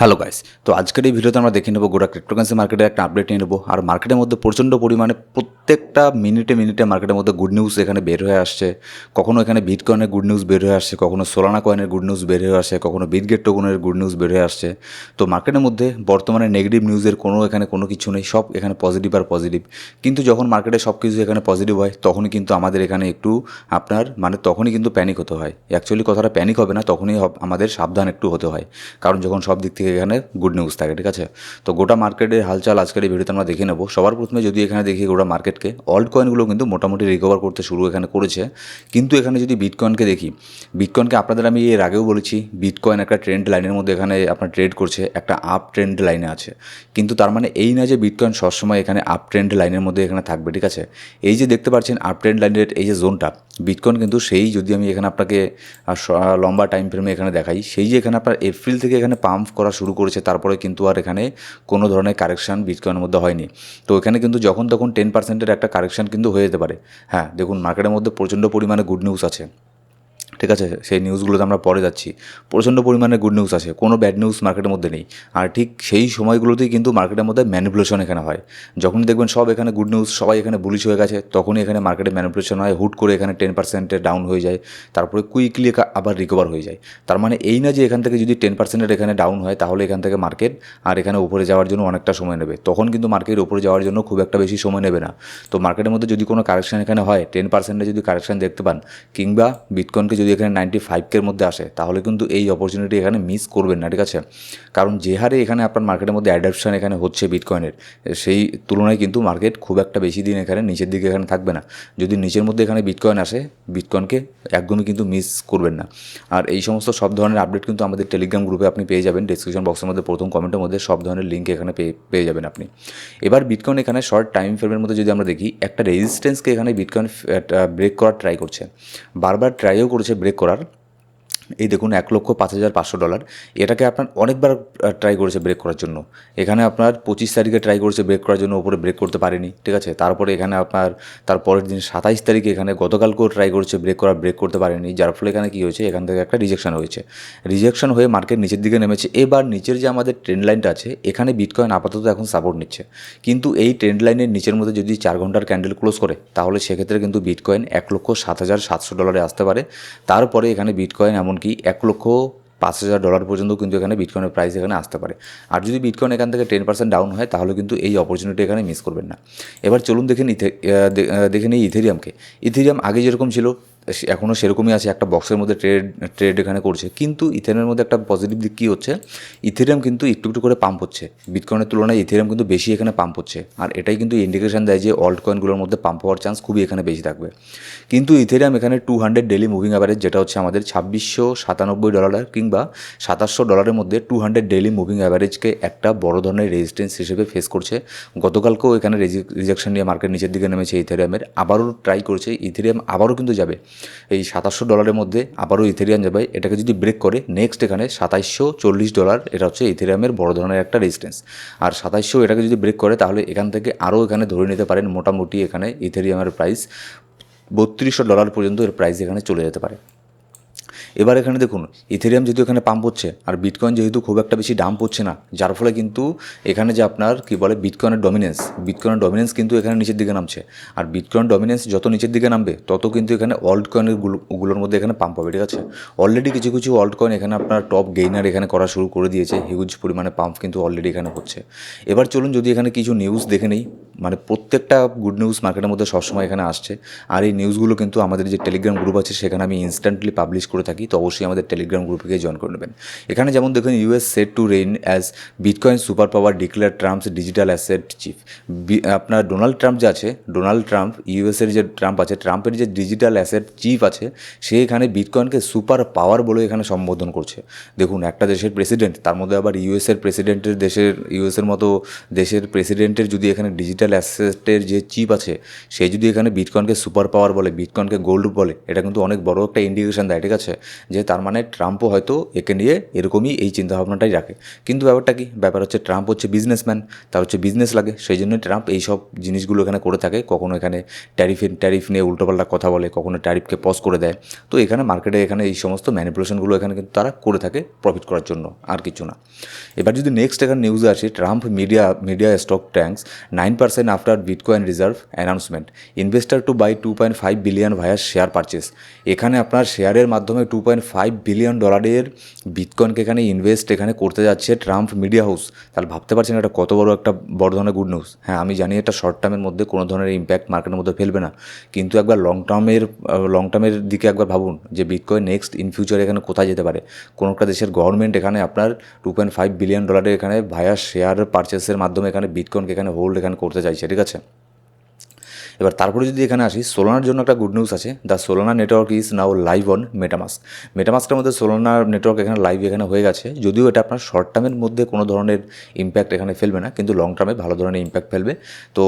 Hello guys তো আজকের এই ভিডিওতে আমরা দেখে নেব গোটা ক্রিপ্টোকারেন্সি মার্কেটের একটা আপডেট নিয়ে নেব। আর মার্কেটের মধ্যে প্রচণ্ড পরিমাণে প্রত্যেকটা মিনিটে মিনিটে মার্কেটের মধ্যে গুড নিউজ এখানে বের হয়ে আসছে। কখনো এখানে বিট কয়েনের গুড নিউজ বের হয়ে আসছে, কখনো সোলানা কয়েনের গুড নিউজ বের হয়ে আসছে, কখনো বিটগেট টোকনের গুড নিউজ বের হয়ে আসছে। তো মার্কেটের মধ্যে বর্তমানে নেগেটিভ নিউজের কোনো এখানে কোনো কিছু নেই, সব এখানে পজিটিভ আর পজিটিভ কিন্তু যখন মার্কেটে সব কিছু এখানে পজিটিভ হয়, তখনই কিন্তু আমাদের এখানে একটু আপনার মানে তখনই কিন্তু প্যানিক হতে হয়। অ্যাকচুয়ালি কথাটা প্যানিক হবে না, তখনই আমাদের সাবধান একটু হতে হয়। কারণ যখন সব দিক থেকে এখানে গুড নিউজ থাকে, ঠিক আছে? তো গোটা মার্কেটের হালচাল আজকের এই ভিডিওতে আমরা দেখে নেব। সবার প্রথমে যদি এখানে দেখি গোটা মার্কেটকে অল্ড কয়েনগুলো কিন্তু মোটামুটি রিকভার করতে শুরু এখানে করেছে। কিন্তু এখানে যদি বিটকয়েনকে দেখি বিটকয়েনকে আপনাদের আমি এর আগেও বলেছি বিটকয়েন একটা ট্রেন্ড লাইনের মধ্যে এখানে আপনার ট্রেড করছে, একটা আপ ট্রেন্ড লাইনে আছে। কিন্তু তার মানে এই না যে বিটকয়েন সবসময় এখানে আপ ট্রেন্ড লাইনের মধ্যে এখানে থাকবে, ঠিক আছে? এই যে দেখতে পাচ্ছেন আপ ট্রেন্ড লাইনের এই যে জোনটা বিটকয়েন কিন্তু সেই যদি আমি এখানে আপনাকে লম্বা টাইম ফ্রেমে এখানে দেখাই, সেই যে এখানে আপনার এপ্রিল থেকে এখানে পাম্প করা শুরু করেছে, তারপরে কিন্তু আর এখানে কোনো ধরনের কারেকশান বিটকয়েনের মধ্যে হয়নি। তো এখানে কিন্তু যখন তখন টেন পার্সেন্টের একটা কারেকশান কিন্তু হয়ে যেতে পারে। হ্যাঁ দেখুন মার্কেটের মধ্যে প্রচণ্ড পরিমাণে গুড নিউজ আছে। ঠিক আছে, সেই নিউজগুলোতে আমরা পরে যাচ্ছি। প্রচণ্ড পরিমাণে গুড নিউজ আছে, কোনো ব্যাড নিউজ মার্কেটের মধ্যে নেই। আর ঠিক সেই সময়গুলোতেই কিন্তু মার্কেটের মধ্যে ম্যানিপুলেশন এখানে হয়। যখনই দেখবেন সব এখানে গুড নিউজ সবাই এখানে বুলিশ হয়ে গেছে, তখনই এখানে মার্কেটে ম্যানিপুলেশন হয়, হুট করে এখানে টেন পার্সেন্টে ডাউন হয়ে যায়, তারপরে কুইকলি আবার রিকভার হয়ে যায়। তার মানে এই না যে এখান থেকে যদি টেন পার্সেন্টের এখানে ডাউন হয়, তাহলে এখান থেকে মার্কেট আর এখানে উপরে যাওয়ার জন্য অনেকটা সময় নেবে। তখন কিন্তু মার্কেট উপরে যাওয়ার জন্য খুব একটা বেশি সময় নেবে না। তো মার্কেটের মধ্যে যদি কোনো কারেকশন এখানে হয় টেন পার্সেন্টে যদি কারেকশন দেখতে পান, কিংবা বিটকয়েনকে যদি এখানে নাইনটি ফাইভকের মধ্যে আসে, তাহলে কিন্তু এই অপরচুনিটি এখানে মিস করবেন না, ঠিক আছে? কারণ যে হারে এখানে আপনার মার্কেটের মধ্যে অ্যাডাপশন এখানে হচ্ছে বিটকয়েনের সেই তুলনায় কিন্তু মার্কেট খুব একটা বেশি দিন এখানে নিচের দিকে এখানে থাকবে না। যদি নিচের মধ্যে এখানে বিটকয়েন আসে বিটকয়েনকে একদমই কিন্তু মিস করবেন না। আর এই সমস্ত সব ধরনের আপডেট কিন্তু আমাদের টেলিগ্রাম গ্রুপে আপনি পেয়ে যাবেন ডিসক্রিপশন বক্সের মধ্যে, প্রথম কমেন্টের মধ্যে সব ধরনের লিঙ্ক এখানে পেয়ে পেয়ে যাবেন আপনি। এবার বিটকয়েন এখানে শর্ট টাইম ফ্রেমের মধ্যে যদি আমরা দেখি, একটা রেজিস্ট্যান্সকে এখানে বিটকয়েন ব্রেক করার ট্রাই করছে। বারবার ট্রাইও করেছে ব্রেক করার এই দেখুন, এক লক্ষ পাঁচ হাজার পাঁচশো ডলার। এটাকে আপনার অনেকবার ট্রাই করেছে ব্রেক করার জন্য। এখানে আপনার পঁচিশ তারিখে ট্রাই করেছে ব্রেক করার জন্য ওপরে ব্রেক করতে পারেনি, ঠিক আছে? তারপরে এখানে আপনার, তার পরের দিন সাতাইশ তারিখে এখানে গতকালকেও ট্রাই করেছে ব্রেক করা ব্রেক করতে পারেনি, যার ফলে এখানে কী হয়েছে? এখান থেকে একটা রিজেকশন হয়েছে। রিজেকশন হয়ে মার্কেট নিচের দিকে নেমেছে। এবার নিচের যে আমাদের ট্রেন্ড লাইনটা আছে, এখানে বিটকয়েন আপাতত এখন সাপোর্ট নিচ্ছে। কিন্তু এই ট্রেন্ড লাইনের নিচের মধ্যে যদি চার ঘণ্টার ক্যান্ডেল ক্লোজ করে, তাহলে সেক্ষেত্রে কিন্তু বিটকয়েন এক লক্ষ সাত হাজার সাতশো ডলারে আসতে পারে। তারপরে এখানে বিটকয়েন এমনকি এক লক্ষ পাঁচ হাজার ডলার পর্যন্ত কিন্তু এখানে বিটকয়েনের প্রাইস এখানে আসতে পারে। আর যদি বিটকয়েন এখান থেকে টেন পার্সেন্ট ডাউন হয়, তাহলে কিন্তু এই অপরচুনিটি এখানে মিস করবেন না। এবার চলুন দেখেন ইথে- দেখেন এই ইথেরিয়ামকে ইথেরিয়াম আগে যেরকম ছিল এখনও সেরকমই আছে, একটা বক্সের মধ্যে ট্রেড ট্রেড এখানে করছে। কিন্তু ইথেরিয়ামের মধ্যে একটা পজিটিভ দিক কী হচ্ছে? ইথেরিয়াম কিন্তু একটু একটু করে পাম্প হচ্ছে। বিটকয়েনের তুলনায় ইথেরিয়াম কিন্তু বেশি এখানে পাম্প হচ্ছে। আর এটাই কিন্তু ইন্ডিকেশন দেয় যে অল্ট কয়েনগুলোর মধ্যে পাম্প হওয়ার চান্স খুবই এখানে বেশি থাকবে। কিন্তু ইথেরিয়াম এখানে two hundred daily moving average যেটা হচ্ছে আমাদের ছাব্বিশশো সাতানব্বই ডলার কিংবা সাতাশশো ডলারের মধ্যে টু হান্ড্রেড ডেলি মুভিং অ্যাভারেজকে একটা বড় ধরনের রেজিস্ট্যান্স হিসেবে ফেস করছে। গতকালকেও এখানে রিজেকশন নিয়ে মার্কেট নিচের দিকে নেমেছে ইথেরিয়ামের। আবারও ট্রাই করছে, ইথেরিয়াম আবারও কিন্তু যাবে। এই সাতাশশো ডলারের মধ্যে আবারও ইথেরিয়াম যাবে। এটাকে যদি ব্রেক করে নেক্সট এখানে সাতাইশশো চল্লিশ ডলার, এটা হচ্ছে ইথেরিয়ামের বড় ধরনের একটা রেজিস্ট্যান্স আর সাতাইশশো এটাকে যদি ব্রেক করে, তাহলে এখান থেকে আরও এখানে ধরে নিতে পারেন, মোটামুটি এখানে ইথেরিয়ামের প্রাইস বত্রিশশো ডলার পর্যন্ত এর প্রাইস এখানে চলে যেতে পারে। এবার এখানে দেখুন ইথেরিয়াম যেহেতু এখানে পাম্প হচ্ছে, আর বিটকয়েন যেহেতু খুব একটা বেশি দাম পড়ছে না, যার ফলে কিন্তু এখানে যে আপনার কি বলে বিটকয়েনের ডমিনেন্স বিটকয়েনের ডমিনেন্স কিন্তু এখানে নিচের দিকে নামছে। আর বিটকয়েন ডমিনেন্স যত নিচের দিকে নামবে, তত কিন্তু এখানে অল্ট কয়েনেরগুলোর মধ্যে এখানে পাম্প হবে, ঠিক আছে? অলরেডি কিছু কিছু অল্ট কয়েন এখানে আপনার টপ গেইনার এখানে করা শুরু করে দিয়েছে হিউজ পরিমাণে পাম্প কিন্তু অলরেডি এখানে হচ্ছে। এবার চলুন যদি এখানে কিছু নিউজ দেখে নেই মানে প্রত্যেকটা গুড নিউজ মার্কেটের মধ্যে সবসময় এখানে আসছে। আর এই নিউজগুলো কিন্তু আমাদের যে টেলিগ্রাম গ্রুপ আছে, সেখানে আমি ইনস্ট্যান্টলি পাবলিশ করে থাকি, তো অবশ্যই আমাদের টেলিগ্রাম গ্রুপে গিয়ে জয়েন করে নেবেন। এখানে যেমন দেখুন US set to reign as bitcoin superpower declare Trump's digital asset chief আপনার ডোনাল্ড ট্রাম্প যে আছে ডোনাল্ড ট্রাম্প ইউএসের যে ট্রাম্প আছে ট্রাম্পের যে ডিজিটাল অ্যাসেট চিফ আছে, সে এখানে বিটকয়েনকে সুপার পাওয়ার বলে এখানে সম্বোধন করছে। দেখুন, একটা দেশের প্রেসিডেন্ট তার মধ্যে আবার ইউএসের প্রেসিডেন্টের দেশের ইউএসের মতো দেশের প্রেসিডেন্টের যদি এখানে ডিজিটাল ডিজিটাল অ্যাসেটের যে চিপ আছে, সে যদি এখানে বিটকয়েনকে সুপার পাওয়ার বলে বিটকয়েনকে গোল্ড বলে, এটা কিন্তু অনেক বড় একটা ইন্ডিকেশন দেয়, ঠিক আছে? যে তার মানে ট্রাম্পও হয়তো একে নিয়ে এরকমই এই চিন্তাভাবনাটাই রাখে। কিন্তু ব্যাপারটা কি? ব্যাপার হচ্ছে ট্রাম্প হচ্ছে বিজনেসম্যান তার হচ্ছে বিজনেস লাগে সেই জন্য ট্রাম্প এই সব জিনিসগুলো এখানে করে থাকে। কখনো এখানে ট্যারিফ ট্যারিফ নিয়ে উল্টোপাল্টা কথা বলে, কখনো ট্যারিফকে পজ করে দেয়। তো এখানে মার্কেটে এখানে এই সমস্ত ম্যানিপুলেশনগুলো এখানে কিন্তু তারা করে থাকে প্রফিট করার জন্য, আর কিছু না। এবার যদি নেক্সট এখানে নিউজে আসে Trump media media stock tanks nine percent bitcoin reserve announcement investor to buy two point five billion via share purchase এখানে আপনার শেয়ারের মাধ্যমে টু পয়েন্ট ফাইভ বিলিয়ন ডলারের বিটকয়েনকে এখানে ইনভেস্ট এখানে করতে যাচ্ছে ট্রাম্প মিডিয়া হাউস তাহলে ভাবতে পারছেন এটা কত বড় একটা বড় ধরনের গুড নিউজ হ্যাঁ আমি জানি এটা শর্ট টার্মের মধ্যে কোনো ধরনের ইম্প্যাক্ট মার্কেটের মধ্যে ফেলবে না। কিন্তু একবার লং টার্মের লং টার্মের দিকে একবার ভাবুন যে বিটকয়েন নেক্সট ইন ফিউচার এখানে কোথায় যেতে পারে। কোনো একটা দেশের গভর্নমেন্ট এখানে আপনার টু পয়েন্ট ফাইভ বিলিয়ন ডলারের এখানে ভায়া শেয়ার পারচেসের মাধ্যমে এখানে বিটকয়েনকে এখানে হোল্ড এখানে করতে চাইছে ঠিক আছে? এবার তারপরে যদি এখানে আসি সোলানার জন্য একটা গুড নিউজ আছে। The Solana network is now live on MetaMask মেটামাস্কের মধ্যে সোলানার নেটওয়ার্ক এখানে লাইভ এখানে হয়ে গেছে। যদিও এটা আপনার শর্ট টার্মের মধ্যে কোনো ধরনের ইম্প্যাক্ট এখানে ফেলবে না, কিন্তু লং টার্মে ভালো ধরনের ইম্প্যাক্ট ফেলবে। তো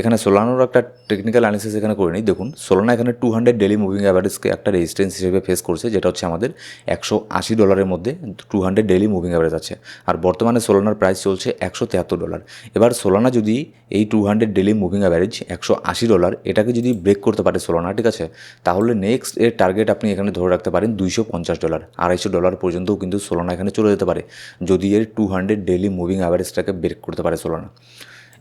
এখানে সোলানোর একটা টেকনিক্যাল অ্যানালিসিস এখানে করে নিই। দেখুন সোলানা এখানে টু হান্ড্রেড ডেলি মুভিং অ্যাভারেজকে একটা রেজিস্ট্যান্স হিসেবে ফেস করছে, যেটা হচ্ছে আমাদের একশো আশি ডলারের মধ্যে two hundred daily moving average আছে। আর বর্তমানে সোলানার প্রাইস চলছে একশো তেহাত্তর ডলার এবার সোলানা যদি এই two hundred daily moving average একশো আশি ডলার এটাকে যদি ব্রেক করতে পারে সোলানা ঠিক আছে? তাহলে নেক্সট এর টার্গেট আপনি এখানে ধরে রাখতে পারেন দুইশো পঞ্চাশ ডলার আড়াইশো ডলার পর্যন্তও কিন্তু সোলানা এখানে চলে যেতে পারে। যদি এর টু হান্ড্রেড ডেলি মুভিং অ্যাভারেজটাকে ব্রেক করতে পারে সোলানা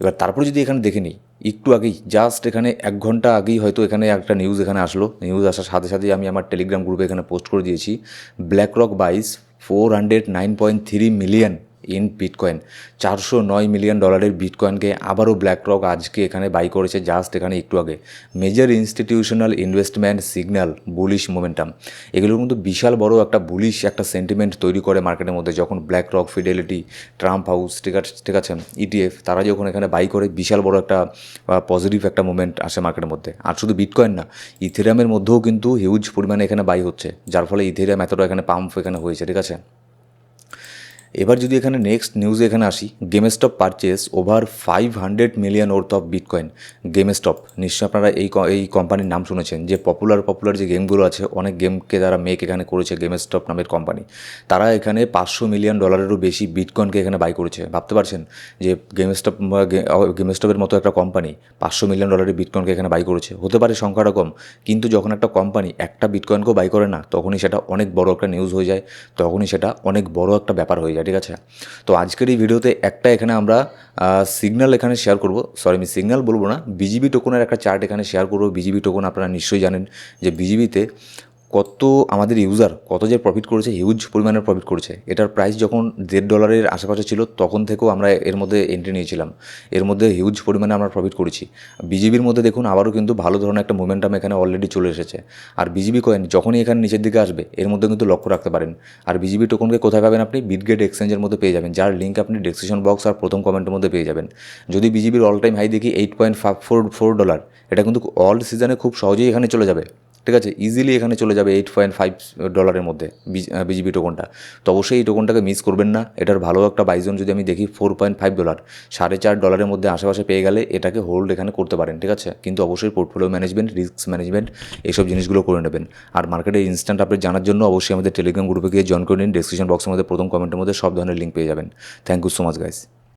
এবার তারপরে যদি এখানে দেখে নিই, একটু আগেই জাস্ট এখানে এক ঘণ্টা আগেই হয়তো এখানে একটা নিউজ এখানে আসলো। নিউজ আসার সাথে সাথেই আমি আমার টেলিগ্রাম গ্রুপে এখানে পোস্ট করে দিয়েছি BlackRock buys four hundred nine point three million in bitcoin চারশো নয় মিলিয়ন ডলারের বিটকয়েনকে আবারও ব্ল্যাক রক আজকে এখানে বাই করেছে জাস্ট এখানে একটু আগে। Major institutional investment signal bullish momentum এগুলোর কিন্তু বিশাল বড় একটা বুলিশ একটা সেন্টিমেন্ট তৈরি করে মার্কেটের মধ্যে। যখন BlackRock Fidelity Trump house ঠিক আছে ঠিক আছে ইটিএফ তারা যখন এখানে বাই করে, বিশাল বড় একটা পজিটিভ একটা মুভমেন্ট আসে মার্কেটের মধ্যে। আর শুধু বিটকয়েন না ইথেরিয়ামের মধ্যেও কিন্তু হিউজ পরিমাণে এখানে বাই হচ্ছে। যার ফলে ইথেরিয়াম এতটা এখানে পাম্প এখানে হয়েছে, ঠিক আছে? এবার যদি এখানে নেক্সট নিউজে এখানে আসি GameStop purchase over five hundred million worth of bitcoin GameStop নিশ্চয়ই আপনারা এই এই কোম্পানির নাম শুনেছেন, যে পপুলার পপুলার যে গেমগুলো আছে, অনেক গেমকে তারা মেক এখানে করেছে গেমস্টপ নামের কোম্পানি তারা এখানে পাঁচশো মিলিয়ন ডলারেরও বেশি বিটকয়েনকে এখানে বাই করেছে। ভাবতে পারছেন যে গেমস্টপ গেমস্টপের মতো একটা কোম্পানি পাঁচশো মিলিয়ন ডলারের বিটকয়েনকে এখানে বাই করেছে। হতে পারে সংখ্যাটা কম, কিন্তু যখন একটা কোম্পানি একটা বিটকয়েনকেও বাই করে না, তখনই সেটা অনেক বড় একটা নিউজ হয়ে যায়, তখনই সেটা অনেক বড় একটা ব্যাপার হয়ে যায়। ঠিক আছে। তো আজকের এই ভিডিওতে একটা এখানে আমরা সিগন্যাল এখানে শেয়ার করব। সরি আমি সিগন্যাল বলব না। বিজিবি টোকনের একটা চার্ট এখানে শেয়ার করব। বিজিবি টোকন আপনারা নিশ্চয়ই জানেন যে বিজিবিতে কত আমাদের ইউজার কত যে প্রফিট করেছে হিউজ পরিমাণের প্রফিট করেছে। এটার প্রাইস যখন দেড় ডলারের আশেপাশে ছিল, তখন থেকেও আমরা এর মধ্যে এন্ট্রি নিয়েছিলাম। এর মধ্যে হিউজ পরিমাণে আমরা প্রফিট করেছি। বিজিবির মধ্যে দেখুন, আবারও কিন্তু ভালো ধরনের একটা মোমেন্টাম এখানে অলরেডি চলে এসেছে। আর বিজিবি কয়েন যখনই এখানে নিচের দিকে আসবে, এর মধ্যে কিন্তু লক্ষ্য রাখতে পারেন। আর বিজিবি টোকনকে কোথায় পাবেন আপনি? বিটগেট এক্সচেঞ্জের মধ্যে পেয়ে যাবেন, যার লিঙ্ক আপনি ডিসক্রিপশন বক্স আর প্রথম কমেন্টের মধ্যে পেয়ে যাবেন। যদি বিজিবির অল টাইম হাই দেখি eight point five four four dollar এটা কিন্তু অল সিজনে খুব সহজেই এখানে চলে যাবে। ঠিক আছে? ইজিলি এখানে চলে যাবে এইট পয়েন্ট ফাইভ ডলারের মধ্যে বিজিবি টোকনটা তো অবশ্যই এই টোকনটাকে মিস করবেন না। এটার ভালো একটা বাইজন যদি আমি দেখি ফোর পয়েন্ট ফাইভ ডলার সাড়ে চার ডলারের মধ্যে আশেপাশে পেয়ে গেলে এটাকে হোল্ড এখানে করতে পারেন, ঠিক আছে? কিন্তু অবশ্যই পোর্টফোলিও ম্যানেজমেন্ট রিস্ক ম্যানেজমেন্ট এইসব জিনিসগুলো করে নেবেন। আর মার্কেটের ইনস্ট্যান্ট আপডেট জানার জন্য অবশ্যই আমাদের টেলিগ্রাম গ্রুপে গিয়ে জয়েন করে নিন। ডিসক্রিপশন বক্সের মধ্যে প্রথম কমেন্টের মধ্যে সব ধরনের লিঙ্ক পেয়ে যাবেন। Thank you so much guys